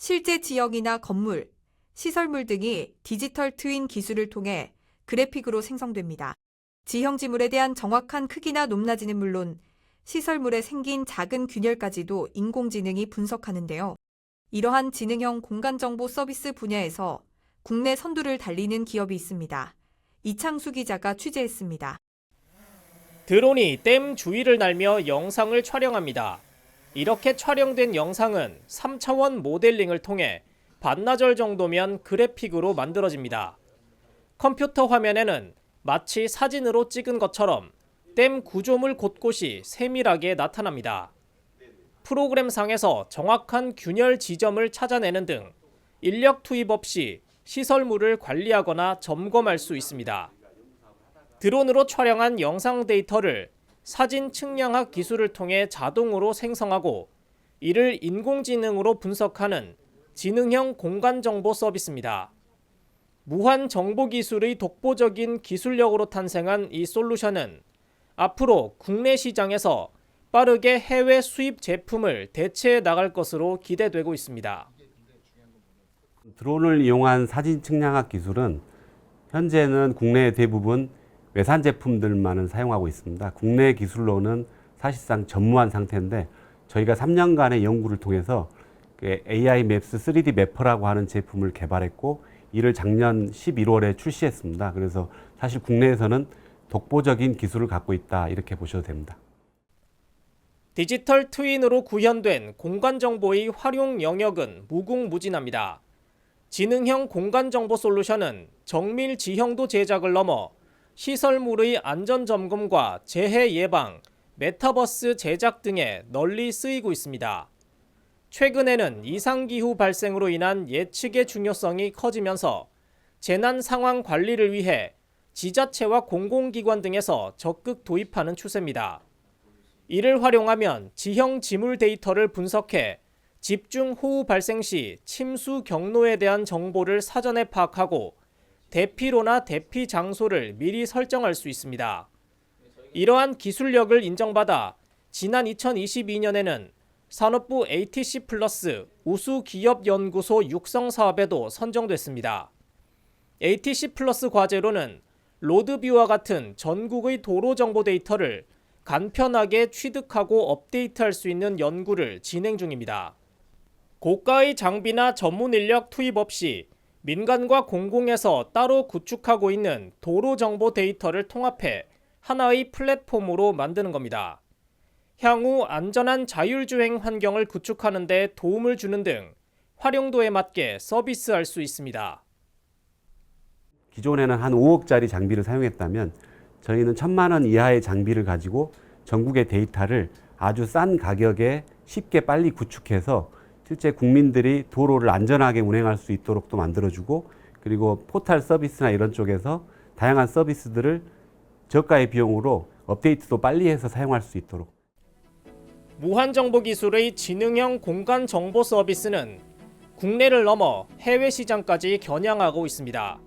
실제 지역이나 건물, 시설물 등이 디지털 트윈 기술을 통해 그래픽으로 생성됩니다. 지형 지물에 대한 정확한 크기나 높낮이는 물론 시설물에 생긴 작은 균열까지도 인공지능이 분석하는데요. 이러한 지능형 공간정보 서비스 분야에서 국내 선두를 달리는 기업이 있습니다. 이창수 기자가 취재했습니다. 드론이 댐 주위를 날며 영상을 촬영합니다. 이렇게 촬영된 영상은 3차원 모델링을 통해 반나절 정도면 그래픽으로 만들어집니다. 컴퓨터 화면에는 마치 사진으로 찍은 것처럼 댐 구조물 곳곳이 세밀하게 나타납니다. 프로그램상에서 정확한 균열 지점을 찾아내는 등 인력 투입 없이 시설물을 관리하거나 점검할 수 있습니다. 드론으로 촬영한 영상 데이터를 사진 측량학 기술을 통해 자동으로 생성하고 이를 인공지능으로 분석하는 지능형 공간 정보 서비스입니다. 무한 정보 기술의 독보적인 기술력으로 탄생한 이 솔루션은 앞으로 국내 시장에서 빠르게 해외 수입 제품을 대체해 나갈 것으로 기대되고 있습니다. 드론을 이용한 사진 측량학 기술은 현재는 국내 대부분 외산 제품들만을 사용하고 있습니다. 국내 기술로는 사실상 전무한 상태인데 저희가 3년간의 연구를 통해서 그 AI 맵스 3D 매퍼라고 하는 제품을 개발했고 이를 작년 11월에 출시했습니다. 그래서 사실 국내에서는 독보적인 기술을 갖고 있다 이렇게 보셔도 됩니다. 디지털 트윈으로 구현된 공간 정보의 활용 영역은 무궁무진합니다. 지능형 공간 정보 솔루션은 정밀 지형도 제작을 넘어 시설물의 안전 점검과 재해 예방, 메타버스 제작 등에 널리 쓰이고 있습니다. 최근에는 이상기후 발생으로 인한 예측의 중요성이 커지면서 재난 상황 관리를 위해 지자체와 공공기관 등에서 적극 도입하는 추세입니다. 이를 활용하면 지형 지물 데이터를 분석해 집중 호우 발생 시 침수 경로에 대한 정보를 사전에 파악하고 대피로나 대피 장소를 미리 설정할 수 있습니다. 이러한 기술력을 인정받아 지난 2022년에는 산업부 ATC 플러스 우수 기업 연구소 육성 사업에도 선정됐습니다. ATC 플러스 과제로는 로드뷰와 같은 전국의 도로 정보 데이터를 간편하게 취득하고 업데이트할 수 있는 연구를 진행 중입니다. 고가의 장비나 전문 인력 투입 없이 민간과 공공에서 따로 구축하고 있는 도로 정보 데이터를 통합해 하나의 플랫폼으로 만드는 겁니다. 향후 안전한 자율주행 환경을 구축하는 데 도움을 주는 등 활용도에 맞게 서비스할 수 있습니다. 기존에는 한 5억짜리 장비를 사용했다면 저희는 천만 원 이하의 장비를 가지고 전국의 데이터를 아주 싼 가격에 쉽게 빨리 구축해서 실제 국민들이 도로를 안전하게 운행할 수 있도록 또 만들어주고 그리고 포탈 서비스나 이런 쪽에서 다양한 서비스들을 저가의 비용으로 업데이트도 빨리 해서 사용할 수 있도록 무한 정보 기술의 지능형 공간 정보 서비스는 국내를 넘어 해외 시장까지 겨냥하고 있습니다.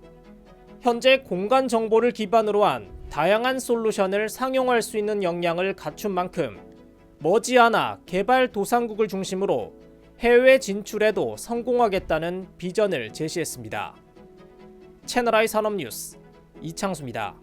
현재 공간 정보를 기반으로 한 다양한 솔루션을 상용할 수 있는 역량을 갖춘 만큼 머지않아 개발 도상국을 중심으로 해외 진출에도 성공하겠다는 비전을 제시했습니다. 채널I 산업뉴스 이창수입니다.